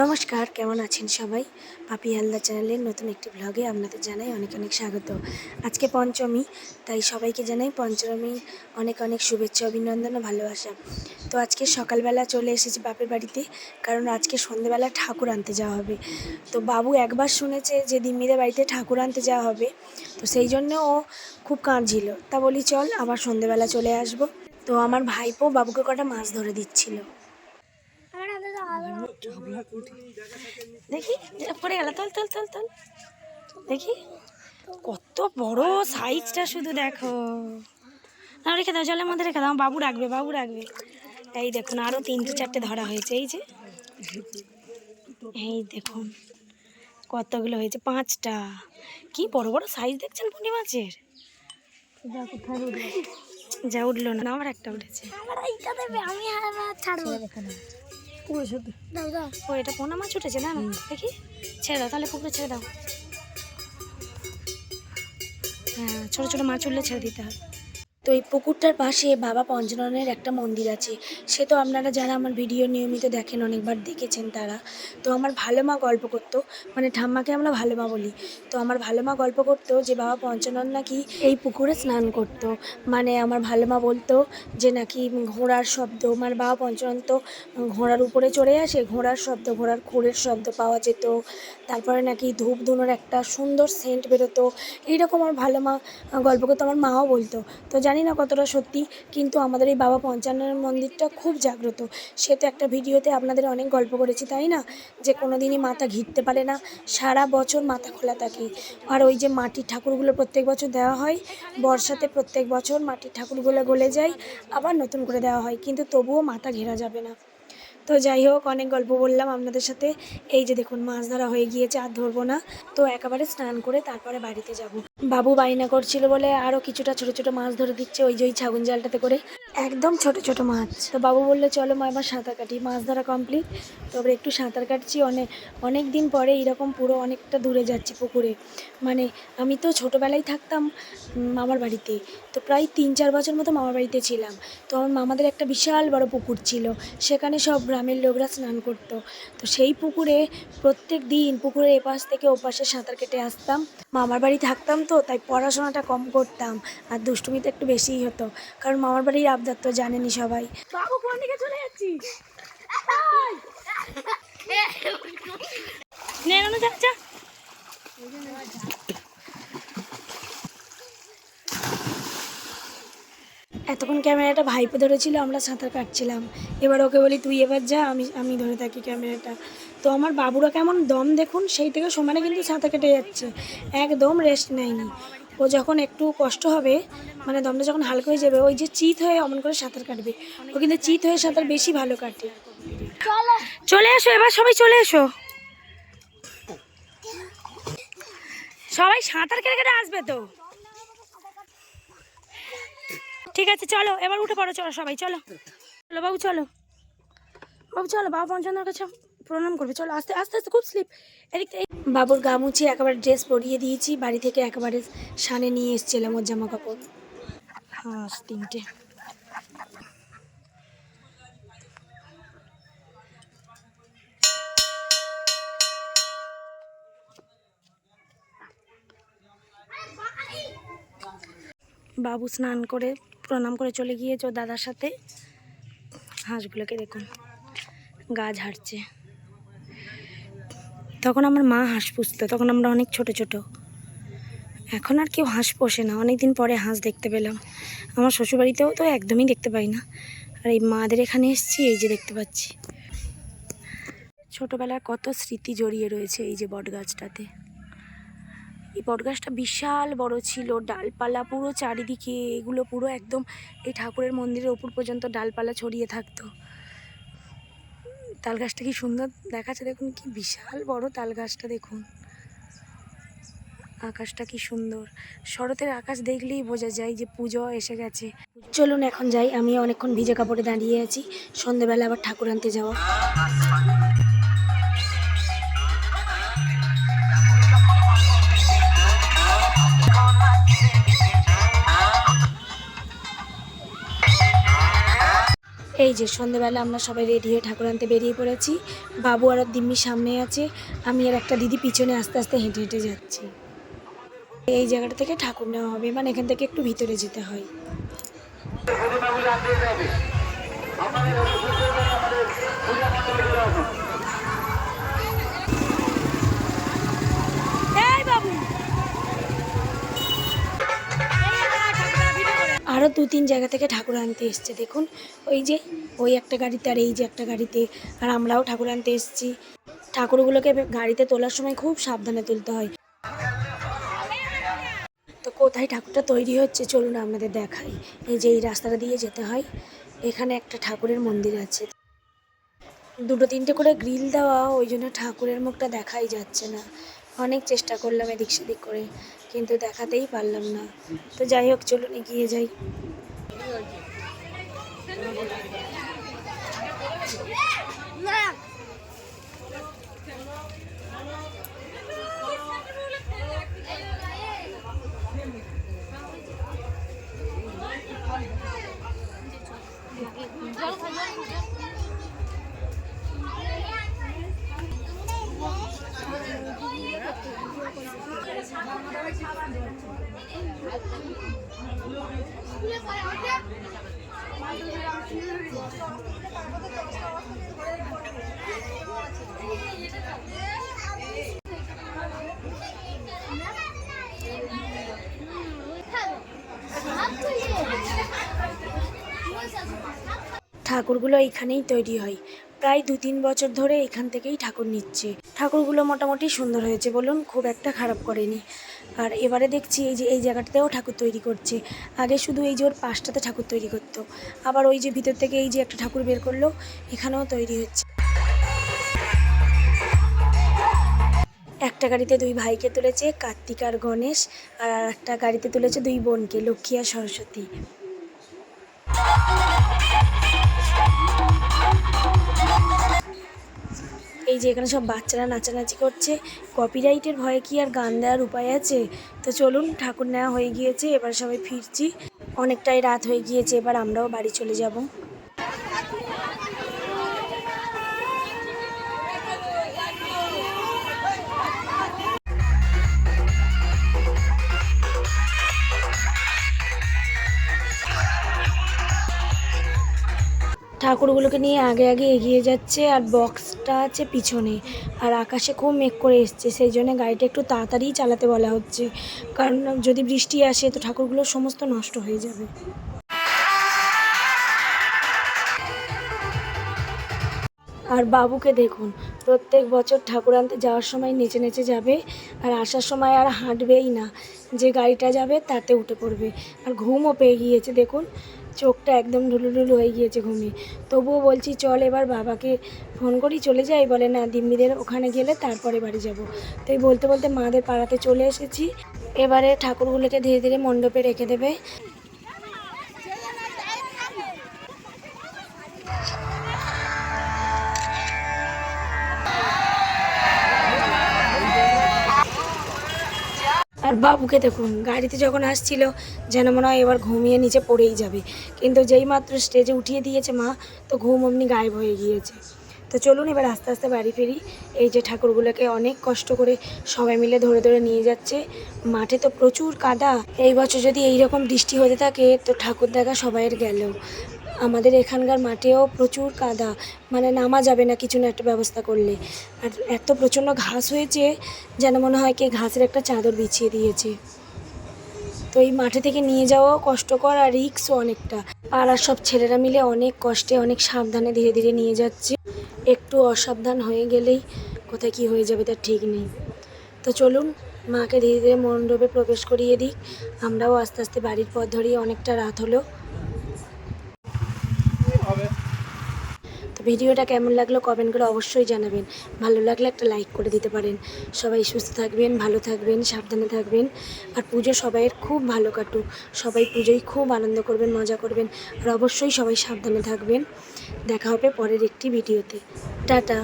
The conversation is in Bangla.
নমস্কার, কেমন আছেন সবাই? পাপি হালদা চ্যানেলের নতুন একটি ব্লগে আপনাদের জানাই অনেক অনেক স্বাগত। আজকে পঞ্চমী, তাই সবাইকে জানাই পঞ্চমী অনেক অনেক শুভেচ্ছা, অভিনন্দন ও ভালোবাসা। তো আজকে সকালবেলা চলে এসেছি বাপের বাড়িতে, কারণ আজকে সন্ধেবেলা ঠাকুর আনতে যাওয়া হবে। তো বাবু একবার শুনেছে যে দিম্মিদের বাড়িতে ঠাকুর আনতে যাওয়া হবে, তো সেই জন্য ও খুব কাঁদছিল। তা বলি, চল, আবার সন্ধেবেলা চলে আসব। তো আমার ভাইপো বাবুকে কটা মাছ ধরে দিচ্ছিল। দেখি পড়ে গেল তল তল তল তল। দেখি কত বড় সাইজটা শুধু দেখো। না রেখে দাও জলের মধ্যে রেখে দাও বাবু রাখবে বাবু রাখবে। এই দেখুন আরও তিনটে চারটে ধরা হয়েছে এই যে। এই দেখুন কতগুলো হয়েছে পাঁচটা। কি বড় বড় সাইজ দেখছেন পুঁটি মাছের যা উঠল না আমার একটা উঠেছে। আমি ছাড়বো। দাও দাও। ও এটা পোনা মাছ উঠেছে না দেখি। ছেড়ে দাও তাহলে পুকুরে ছেড়ে দাও। হ্যাঁ ছোটো ছোটো মাছ উঠলে ছেড়ে দিতে হবে। তো এই পুকুরটার পাশে বাবা পঞ্চননের একটা মন্দির আছে। সে তো আপনারা যারা আমার ভিডিও নিয়মিত দেখেন, অনেকবার দেখেছেন তারা। তো আমার ভালো মা গল্প করতো মানে ঠাম্মাকে আমরা ভালো মা বলি। তো আমার ভালো মা গল্প করতো যে, বাবা পঞ্চনন নাকি এই পুকুরে স্নান করতো। মানে আমার ভালো মা বলতো যে, নাকি ঘোড়ার শব্দ। মানে বাবা পঞ্চনন তো ঘোড়ার উপরে চড়ে আসে, ঘোড়ার শব্দ, ঘোড়ার খুরের শব্দ পাওয়া যেত। তারপরে নাকি ধূপ ধুনোর একটা সুন্দর সেন্ট বেরোতো। এইরকম আমার ভালো মা গল্প করতো, আমার মাও বলতো। তো জানি না কতটা সত্যি, কিন্তু আমাদের এই বাবা পঞ্চাননের মন্দিরটা খুব জাগ্রত। সে তো একটা ভিডিওতে আপনাদের অনেক গল্প করেছি, তাই না? যে কোনো দিনই মাথা ঘিরতে পারে না, সারা বছর মাথা খোলা থাকে। আর ওই যে মাটির ঠাকুরগুলো প্রত্যেক বছর দেওয়া হয়, বর্ষাতে প্রত্যেক বছর মাটির ঠাকুরগুলো গলে যায়, আবার নতুন করে দেওয়া হয়, কিন্তু তবুও মাথা ঘেরা যাবে না। তো যাই হোক, অনেক গল্প বললাম আপনাদের সাথে। এই যে দেখুন, মাছ ধরা হয়ে গিয়েছে, আর ধরবো না। তো একেবারে স্নান করে তারপরে বাড়িতে যাব। বাবু বায়না করছিল বলে আরও কিছুটা ছোট ছোট মাছ ধরে দিচ্ছে ওই যে ওই ছাগুন জালটাতে করে। একদম ছোট ছোট মাছ। তো বাবু বললে, চলো মা, এবার সাঁতার কাটি। মাছ ধরা কমপ্লিট তো এবার একটু সাঁতার কাটছি। অনেক অনেক দিন পরে এরকম পুরো অনেকটা দূরে যাচ্ছি পুকুরে। মানে আমি তো ছোটোবেলায় থাকতাম মামার বাড়িতে। তো প্রায় তিন চার বছর মতো মামার বাড়িতে ছিলাম। তো আমার মামাদের একটা বিশাল বড় পুকুর ছিল। সেখানে সব গ্রামের লোকরা স্নান করতো তো সেই পুকুরে প্রত্যেক দিন পুকুরের এপাশ থেকে ওপাশে সাঁতার কেটে আসতাম মামার বাড়ি থাকতাম তো তাই পড়াশোনাটা কম করতাম আর দুষ্টুমিতে একটু বেশিই হতো কারণ মামার বাড়ির আবদার তো জানেনি সবাই বাবু কোন দিকে চলে যাচ্ছি নে নানু যা যা এতক্ষণ ক্যামেরাটা ভাইপো ধরেছিল, আমরা সাঁতার কাটছিলাম। এবার ওকে বলি, তুই এবার যা, আমি আমি ধরে থাকি ক্যামেরাটা। তো আমার বাবুরা কেমন দম দেখুন, সেই থেকে সমানে কিন্তু সাঁতার কেটে যাচ্ছে। একদম রেস্ট নেয়নি। ও যখন একটু কষ্ট হবে মানে দমটা যখন হালকা হয়ে যাবে, ওই যে চিত হয়ে অমন করে সাঁতার কাটবে। ও কিন্তু চিত হয়ে সাঁতার বেশি ভালো কাটে। চলে এসো, এবার সবাই চলে এসো। সবাই সাঁতার কেটে কেটে আসবে তো ঠিক আছে, চলো, এবার উঠে পড়ো, চলো সবাই, চলো। চলো বাবু চলো। বাবু, চলো, বাবা পঞ্চান্নর কাছে প্রণাম করবে, চলো, আস্তে আস্তে আস্তে, খুব স্লিপ এদিক বাবুর গা মুছিয়ে একেবারে ড্রেস পরিয়ে দিয়েছি, বাড়ি থেকে একেবারে সানে নিয়ে এসেছিলাম ওর জামা কাপড় হাঁস, তিনটে। বাবু স্নান করে প্রণাম করে চলে গিয়েছে দাদার সাথে। হাঁসগুলোকে দেখুন, গা ঝাড়ছে। তখন আমার মা হাঁস পুষতো, তখন আমরা অনেক ছোট ছোট। এখন আর কেউ হাঁস পোষে না অনেক দিন পরে হাঁস দেখতে পেলাম। আমার শ্বশুরবাড়িতেও তো একদমই দেখতে পাই না। আর এই মাদের এখানে এসেছি, এই যে দেখতে পাচ্ছি। ছোটোবেলার কত স্মৃতি জড়িয়ে রয়েছে এই যে বট গাছটাতে এই বটগাছটা বিশাল বড় ছিল, ডালপালা পুরো চারিদিকে, এগুলো পুরো একদম এই ঠাকুরের মন্দিরের ওপর পর্যন্ত ডালপালা ছড়িয়ে থাকতো। তাল গাছটা কি সুন্দর দেখাচ্ছে দেখুন, কি বিশাল বড় তাল গাছটা দেখুন। আকাশটা কি সুন্দর। শরতের আকাশ দেখলেই বোঝা যায় যে পুজো এসে গেছে। চলুন এখন যাই, আমি অনেকক্ষণ ভিজে কাপড়ে দাঁড়িয়ে আছি। সন্ধেবেলা আবার ঠাকুর আনতে যাওয়া। এই যে সন্ধেবেলা আমরা সবাই রেডি হয়ে ঠাকুর আনতে বেরিয়ে পড়েছি। বাবু আর দিম্মি সামনে আছে। আমি আর একটা দিদি পিছনে আস্তে আস্তে হেঁটে হেঁটে যাচ্ছি। এই জায়গাটা থেকে ঠাকুর নেওয়া হবে। মানে এখান থেকে একটু ভিতরে যেতে হয়। আরও দু তিন জায়গা থেকে ঠাকুর আনতে এসছে, দেখুন। ওই যে, ওই একটা গাড়িতে আর এই যে একটা গাড়িতে। আর আমরাও ঠাকুর আনতে এসেছি। ঠাকুরগুলোকে গাড়িতে তোলার সময় খুব সাবধানে তুলতে হয়। তো কোথায় ঠাকুরটা তৈরি হচ্ছে, চলুন আপনাদের দেখাই। এই যে এই রাস্তাটা দিয়ে যেতে হয়। এখানে একটা ঠাকুরের মন্দির আছে। দুটো তিনটে করে গ্রিল দেওয়া, ওই জন্য ঠাকুরের মুখটা দেখাই যাচ্ছে না। অনেক চেষ্টা করলাম এদিক সেদিক করে, কিন্তু দেখাতেই পারলাম না। তো যাই হোক, চলুন এগিয়ে যাই। ঠাকুরগুলো এখানেই তৈরি হয়। প্রায় দু তিন বছর ধরে এখান থেকেই ঠাকুর নিচ্ছে। ঠাকুরগুলো মোটামুটি সুন্দর হয়েছে বলুন, খুব একটা খারাপ করেনি। আর এবারে দেখছি এই যে, এই জায়গাটাতেও ঠাকুর তৈরি করছে। আগে শুধু এই যে ওর পাশটাতে ঠাকুর তৈরি করতো। আবার ওই যে ভিতর থেকে এই যে একটা ঠাকুর বের করল, এখানেও তৈরি হচ্ছে। একটা গাড়িতে দুই ভাইকে তুলেছে কার্তিক আর গণেশ, আর একটা গাড়িতে তুলেছে দুই বোনকে, লক্ষ্মী আর সরস্বতী। এই যে এখানে সব বাচ্চারা নাচানাচি করছে। কপিরাইটের ভয়ে কি আর গান দেওয়ার উপায় আছে? তো চলুন, ঠাকুর নেওয়া হয়ে গিয়েছে, এবার সবাই ফিরছি। অনেকটাই রাত হয়ে গিয়েছে, এবার আমরাও বাড়ি চলে যাব। ঠাকুরগুলোকে নিয়ে আগে আগে এগিয়ে যাচ্ছে, আর বক্সটা আছে পিছনে আর আকাশে খুব মেঘ করে এসছে, সেই জন্য গাড়িটা একটু তাড়াতাড়ি চালাতে বলা হচ্ছে। কারণ যদি বৃষ্টি আসে তো ঠাকুরগুলো সমস্ত নষ্ট হয়ে যাবে। আর বাবুকে দেখুন, প্রত্যেক বছর ঠাকুর আনতে যাওয়ার সময় নেচে নেচে যাবে আর আসার সময় আর হাঁটবেই না। যে গাড়িটা যাবে তাতে উঠে পড়বে। আর ঘুমও পেয়ে গিয়েছে, দেখুন। চোখটা একদম ঢুলুঢুলু হয়ে গিয়েছে ঘুমিয়ে। তবুও বলছি, চল এবার বাবাকে ফোন করি, চলে যাই? বলে, না, দিম্মিদের ওখানে গেলে তারপরে বাড়ি যাব। তাই বলতে বলতে মাদের পাড়াতে চলে এসেছি। এবারে ঠাকুরগুলোকে ধীরে ধীরে মণ্ডপে রেখে দেবে। আর বাবুকে দেখুন, গাড়িতে যখন আসছিল, যেন মনে হয় এবার ঘুমিয়ে নিচে পড়েই যাবে। কিন্তু যেই মাত্র স্টেজে উঠিয়ে দিয়েছে মা, তো ঘুম অমনি গায়েব হয়ে গিয়েছে। তো চলুন এবার আস্তে আস্তে বাড়ি ফিরি। এই যে ঠাকুরগুলোকে অনেক কষ্ট করে সবাই মিলে ধরে ধরে নিয়ে যাচ্ছে। মাঠে তো প্রচুর কাদা। এই বছর যদি এই রকম বৃষ্টি হতে থাকে, তো ঠাকুর দেখা সবাইয়ের গেল। আমাদের এখানকার মাঠেও প্রচুর কাদা। মানে নামা যাবে না কিছু না একটা ব্যবস্থা করলে। আর এত প্রচণ্ড ঘাস হয়েছে, যেন মনে হয় কি ঘাসের একটা চাদর বিছিয়ে দিয়েছে। তো এই মাঠে থেকে নিয়ে যাওয়াও কষ্টকর আর রিক্সও অনেকটা। পাড়ার সব ছেলেরা মিলে অনেক কষ্টে, অনেক সাবধানে ধীরে ধীরে নিয়ে যাচ্ছে। একটু অসাবধান হয়ে গেলেই কোথায় কি হয়ে যাবে তার ঠিক নেই। তো চলুন, মাকে ধীরে ধীরে মণ্ডপে প্রবেশ করিয়ে দিই আমরাও আস্তে আস্তে বাড়ির পথ ধরিয়ে অনেকটা রাত হলো। ভিডিওটা কেমন লাগল কমেন্ট করে অবশ্যই জানাবেন। ভালো লাগলে একটা লাইক করে দিতে পারেন। সবাই সুস্থ থাকবেন, ভালো থাকবেন, সাবধানে থাকবেন। আর পুজো সবাইয়ের খুব ভালো কাটুক। সবাই পুজোয় খুব আনন্দ করবেন, মজা করবেন। আর অবশ্যই সবাই সাবধানে থাকবেন। দেখা হবে পরের একটি ভিডিওতে। টাটা।